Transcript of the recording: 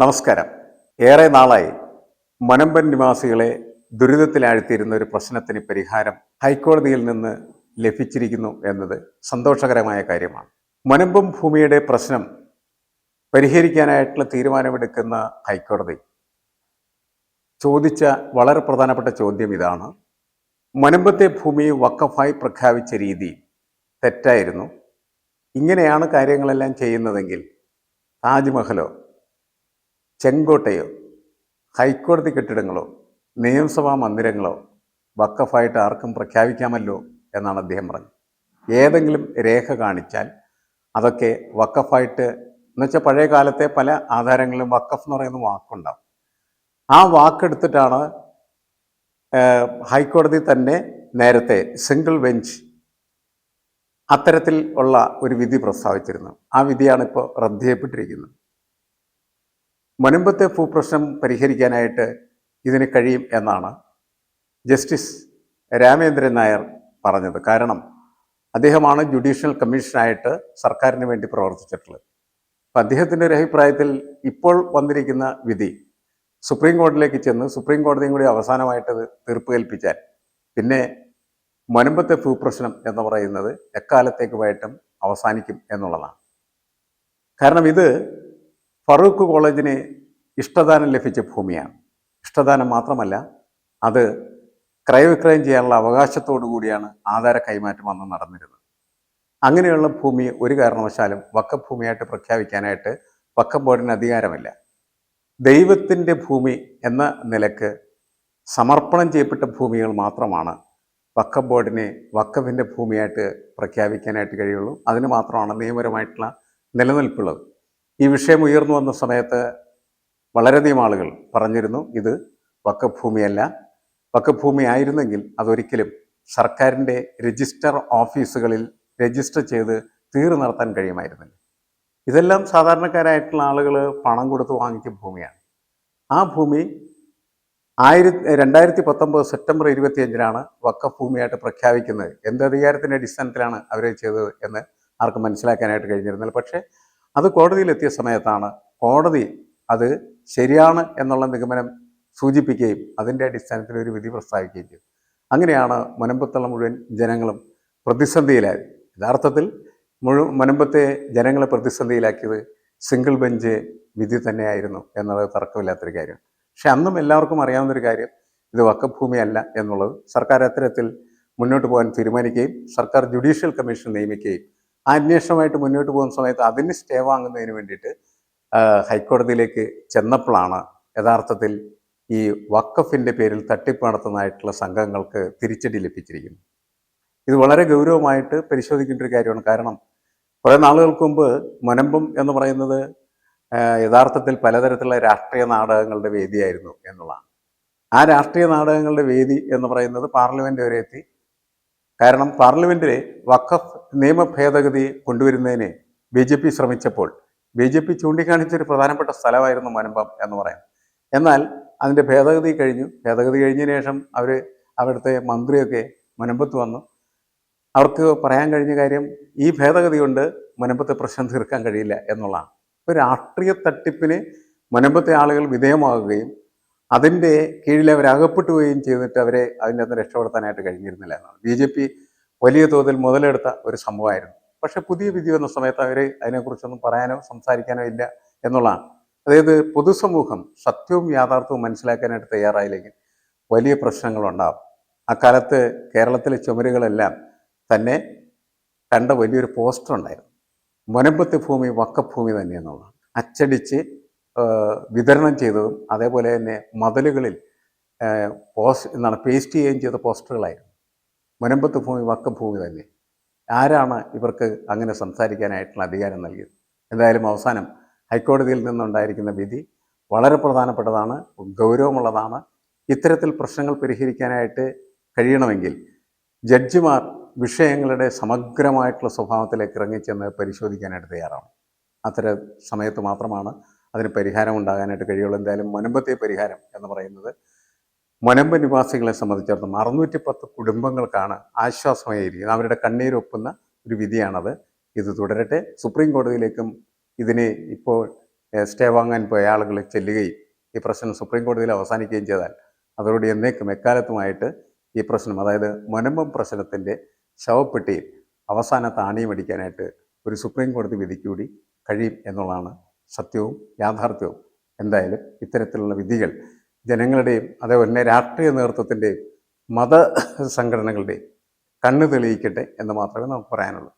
നമസ്കാരം. ഏറെ നാളായി മനമ്പൻ നിവാസികളെ ദുരിതത്തിലാഴ്ത്തിയിരുന്ന ഒരു പ്രശ്നത്തിന് പരിഹാരം ഹൈക്കോടതിയിൽ നിന്ന് ലഭിച്ചിരിക്കുന്നു എന്നത് സന്തോഷകരമായ കാര്യമാണ്. മനമ്പം ഭൂമിയുടെ പ്രശ്നം പരിഹരിക്കാനായിട്ടുള്ള തീരുമാനമെടുക്കുന്ന ഹൈക്കോടതി ചോദിച്ച വളരെ പ്രധാനപ്പെട്ട ചോദ്യം ഇതാണ്. മനമ്പത്തെ ഭൂമി വക്കഫായി പ്രഖ്യാപിച്ച രീതി തെറ്റായിരുന്നു. ഇങ്ങനെയാണ് കാര്യങ്ങളെല്ലാം ചെയ്യുന്നതെങ്കിൽ താജ്മഹലോ ചെങ്കോട്ടയോ ഹൈക്കോടതി കെട്ടിടങ്ങളോ നിയമസഭാ മന്ദിരങ്ങളോ വക്കഫായിട്ട് ആർക്കും പ്രഖ്യാപിക്കാമല്ലോ എന്നാണ് അദ്ദേഹം പറഞ്ഞത്. ഏതെങ്കിലും രേഖ കാണിച്ചാൽ അതൊക്കെ വക്കഫായിട്ട് എന്നുവെച്ചാൽ പഴയ കാലത്തെ പല ആധാരങ്ങളിലും വക്കഫ് എന്ന് പറയുന്ന വാക്കുണ്ടാവും. ആ വാക്കെടുത്തിട്ടാണ് ഹൈക്കോടതി തന്നെ നേരത്തെ സിംഗിൾ ബെഞ്ച് അത്തരത്തിൽ ഉള്ള ഒരു വിധി പ്രസ്താവിച്ചിരുന്നു ആ വിധിയാണ് ഇപ്പോൾ റദ്ദ് ചെയ്യപ്പെട്ടിരിക്കുന്നത്. മുൻപത്തെ ഭൂപ്രശ്നം പരിഹരിക്കാനായിട്ട് ഇതിന് കഴിയും എന്നാണ് ജസ്റ്റിസ് രാമേന്ദ്രൻ നായർ പറഞ്ഞത്. കാരണം അദ്ദേഹമാണ് ജുഡീഷ്യൽ കമ്മീഷനായിട്ട് സർക്കാരിന് വേണ്ടി പ്രവർത്തിച്ചിട്ടുള്ളത്. അപ്പം അദ്ദേഹത്തിന്റെ ഒരു അഭിപ്രായത്തിൽ ഇപ്പോൾ വന്നിരിക്കുന്ന വിധി സുപ്രീം കോടതിയിലേക്ക് ചെന്ന് സുപ്രീം കോടതിയും കൂടി അവസാനമായിട്ട് തീർപ്പ് കൽപ്പിച്ചാൽ പിന്നെ മുനമ്പത്തെ ഭൂപ്രശ്നം എന്ന് പറയുന്നത് എക്കാലത്തേക്കുമായിട്ടും അവസാനിക്കും എന്നുള്ളതാണ്. കാരണം ഇത് ഫറൂഖ് കോളേജിന് ഇഷ്ടദാനം ലഭിച്ച ഭൂമിയാണ്. ഇഷ്ടദാനം മാത്രമല്ല അത് ക്രയവിക്രയം ചെയ്യാനുള്ള അവകാശത്തോടു കൂടിയാണ് ആധാര കൈമാറ്റം അന്ന് നടന്നിരുന്നത്. അങ്ങനെയുള്ള ഭൂമി ഒരു കാരണവശാലും വക്കഭൂമിയായിട്ട് പ്രഖ്യാപിക്കാനായിട്ട് വക്കം ബോർഡിന് അധികാരമില്ല. ദൈവത്തിന്റെ ഭൂമി എന്ന നിലയ്ക്ക് സമർപ്പണം ചെയ്യപ്പെട്ട ഭൂമികൾ മാത്രമാണ് വക്കം ബോർഡിനെ വക്കഫിന്റെ ഭൂമിയായിട്ട് പ്രഖ്യാപിക്കാനായിട്ട് കഴിയുള്ളൂ. അതിന് മാത്രമാണ് നിയമപരമായിട്ടുള്ള നിലനിൽപ്പുള്ളത്. ഈ വിഷയം ഉയർന്നു വന്ന സമയത്ത് വളരെയധികം ആളുകൾ പറഞ്ഞിരുന്നു ഇത് വക്കഫ് ഭൂമിയല്ല വക്കഫ് ആയിരുന്നെങ്കിൽ അതൊരിക്കലും സർക്കാരിന്റെ രജിസ്റ്റർ ഓഫീസുകളിൽ രജിസ്റ്റർ ചെയ്ത് തീർ നടത്താൻ കഴിയുമായിരുന്നില്ല. ഇതെല്ലാം സാധാരണക്കാരായിട്ടുള്ള ആളുകൾ പണം കൊടുത്ത് വാങ്ങിച്ച ഭൂമിയാണ്. ആ ഭൂമി ആയിരത്തി രണ്ടായിരത്തി പത്തൊമ്പത് സെപ്റ്റംബർ ഇരുപത്തിയഞ്ചിനാണ് വക്കഫ് ഭൂമിയായിട്ട് പ്രഖ്യാപിക്കുന്നത്. എന്ത് അധികാരത്തിന്റെ അടിസ്ഥാനത്തിലാണ് അവരെ ചെയ്തത് എന്ന് ആർക്കും മനസ്സിലാക്കാനായിട്ട് കഴിഞ്ഞിരുന്നില്ല. പക്ഷേ അത് കോടതിയിലെത്തിയ സമയത്താണ് കോടതി അത് ശരിയാണ് എന്നുള്ള നിഗമനം സൂചിപ്പിക്കുകയും അതിന്റെ അടിസ്ഥാനത്തിൽ ഒരു വിധി പ്രസ്താവിക്കുകയും ചെയ്തു. അങ്ങനെയാണ് മുനമ്പത്തുള്ള മുഴുവൻ ജനങ്ങളും പ്രതിസന്ധിയിലായത്. യഥാർത്ഥത്തിൽ മുഴു മുനമ്പത്തെ ജനങ്ങളെ പ്രതിസന്ധിയിലാക്കിയത് സിംഗിൾ ബെഞ്ച് വിധി തന്നെയായിരുന്നു എന്നുള്ളത് തർക്കമില്ലാത്തൊരു കാര്യം. പക്ഷെ അന്നും എല്ലാവർക്കും അറിയാവുന്നൊരു കാര്യം ഇത് വക്കഭൂമിയല്ല എന്നുള്ളത് സർക്കാർ അത്തരത്തിൽ മുന്നോട്ട് പോകാൻ തീരുമാനിക്കുകയും സർക്കാർ ജുഡീഷ്യൽ കമ്മീഷൻ നിയമിക്കുകയും അന്വേഷണമായിട്ട് മുന്നോട്ട് പോകുന്ന സമയത്ത് അതിന് സ്റ്റേ വാങ്ങുന്നതിന് വേണ്ടിയിട്ട് ഹൈക്കോടതിയിലേക്ക് ചെന്നപ്പോഴാണ് യഥാർത്ഥത്തിൽ ഈ വക്കഫിന്റെ പേരിൽ തട്ടിപ്പ് നടത്തുന്നതായിട്ടുള്ള സംഘങ്ങൾക്ക് തിരിച്ചടി ലഭിച്ചിരിക്കുന്നത്. ഇത് വളരെ ഗൗരവമായിട്ട് പരിശോധിക്കേണ്ട ഒരു കാര്യമാണ്. കാരണം കുറേ നാളുകൾക്ക് മുമ്പ് മുനമ്പം എന്ന് പറയുന്നത് യഥാർത്ഥത്തിൽ പലതരത്തിലുള്ള രാഷ്ട്രീയ നാടകങ്ങളുടെ വേദിയായിരുന്നു എന്നുള്ളതാണ്. ആ രാഷ്ട്രീയ നാടകങ്ങളുടെ വേദി എന്ന് പറയുന്നത് പാർലമെന്റ് വരെ എത്തി. കാരണം പാർലമെന്റിലെ വഖഫ് നിയമ ഭേദഗതി കൊണ്ടുവരുന്നതിന് ബി ജെ പി ശ്രമിച്ചപ്പോൾ ബി ജെ പി ചൂണ്ടിക്കാണിച്ച ഒരു പ്രധാനപ്പെട്ട സ്ഥലമായിരുന്നു മാനമ്പം എന്ന് പറയാം. എന്നാൽ അതിന്റെ ഭേദഗതി കഴിഞ്ഞു. ഭേദഗതി കഴിഞ്ഞതിന് ശേഷം അവർ അവിടുത്തെ മന്ത്രിയൊക്കെ മുനമ്പത്ത് വന്നു. അവർക്ക് പറയാൻ കഴിഞ്ഞ കാര്യം ഈ ഭേദഗതി കൊണ്ട് മുനമ്പത്തെ പ്രശ്നം തീർക്കാൻ കഴിയില്ല എന്നുള്ളതാണ്. ഇപ്പോൾ രാഷ്ട്രീയ തട്ടിപ്പിന് മുനമ്പത്തെ ആളുകൾ വിധേയമാകുകയും അതിന്റെ കീഴിൽ പോവുകയും ചെയ്തിട്ട് അവരെ അതിന്റെ അകത്ത് രക്ഷപ്പെടുത്താനായിട്ട് കഴിഞ്ഞിരുന്നില്ല എന്നാണ്. ബി ജെ പി വലിയ തോതിൽ മുതലെടുത്ത ഒരു സംഭവമായിരുന്നു. പക്ഷെ പുതിയ വിധി വന്ന സമയത്ത് അവർ അതിനെക്കുറിച്ചൊന്നും പറയാനോ സംസാരിക്കാനോ ഇല്ല എന്നുള്ളതാണ്. അതായത് പൊതുസമൂഹം സത്യവും യാഥാർത്ഥ്യവും മനസ്സിലാക്കാനായിട്ട് തയ്യാറായില്ലെങ്കിൽ വലിയ പ്രശ്നങ്ങളുണ്ടാകും അക്കാലത്ത് കേരളത്തിലെ ചുമരുകളെല്ലാം തന്നെ കണ്ട വലിയൊരു പോസ്റ്റർ ഉണ്ടായിരുന്നു. മുനമ്പത്തെ ഭൂമി വക്കഭൂമി തന്നെയെന്നുള്ളതാണ്. അച്ചടിച്ച് വിതരണം ചെയ്തതും അതേപോലെ തന്നെ മതിലുകളിൽ പോസ്റ്റ് എന്താണ് പേസ്റ്റ് ചെയ്യുകയും ചെയ്ത പോസ്റ്ററുകളായിരുന്നു. മുനമ്പത്ത് ഭൂമി വക്കഭൂമി തന്നെ. ആരാണ് ഇവർക്ക് അങ്ങനെ സംസാരിക്കാനായിട്ടുള്ള അധികാരം നൽകിയത്? എന്തായാലും അവസാനം ഹൈക്കോടതിയിൽ നിന്നുണ്ടായിരിക്കുന്ന വിധി വളരെ പ്രധാനപ്പെട്ടതാണ് ഗൗരവമുള്ളതാണ്. ഇത്തരത്തിൽ പ്രശ്നങ്ങൾ പരിഹരിക്കാനായിട്ട് കഴിയണമെങ്കിൽ ജഡ്ജിമാർ വിഷയങ്ങളുടെ സമഗ്രമായിട്ടുള്ള സ്വഭാവത്തിലേക്ക് ഇറങ്ങിച്ചെന്ന് പരിശോധിക്കാനായിട്ട് തയ്യാറാണ് അത്തരം സമയത്ത് മാത്രമാണ് അതിന് പരിഹാരം ഉണ്ടാകാനായിട്ട് കഴിയുള്ളൂ. എന്തായാലും മുനമ്പത്തെ പരിഹാരം എന്ന് പറയുന്നത് മുനമ്പ് നിവാസികളെ സംബന്ധിച്ചിടത്തോളം അറുന്നൂറ്റി പത്ത് കുടുംബങ്ങൾക്കാണ് ആശ്വാസമായിരിക്കുന്നത്. അവരുടെ കണ്ണീരൊപ്പുന്ന ഒരു വിധിയാണത്. ഇത് തുടരട്ടെ. സുപ്രീം കോടതിയിലേക്കും ഇതിനെ ഇപ്പോൾ സ്റ്റേ വാങ്ങാൻ പോയ ആളുകൾ ചെല്ലുകയും ഈ പ്രശ്നം സുപ്രീം കോടതിയിൽ അവസാനിക്കുകയും ചെയ്താൽ അതോടെ എന്നേക്കും എക്കാലത്തുമായിട്ട് ഈ പ്രശ്നം അതായത് മുനമ്പം പ്രശ്നത്തിന്റെ ശവപ്പെട്ടിയിൽ അവസാന താണിയം അടിക്കാനായിട്ട് ഒരു സുപ്രീം കോടതി വിധിക്ക് കൂടി കഴിയും എന്നുള്ളതാണ് സത്യവും യാഥാർത്ഥ്യവും. എന്തായാലും ഇത്തരത്തിലുള്ള വിധികൾ ജനങ്ങളുടെയും അതേപോലെ തന്നെ രാഷ്ട്രീയ നേതൃത്വത്തിന്റെയും മത സംഘടനകളുടെയും കണ്ണു തെളിയിക്കട്ടെ എന്ന് മാത്രമേ നമുക്ക് പറയാനുള്ളൂ.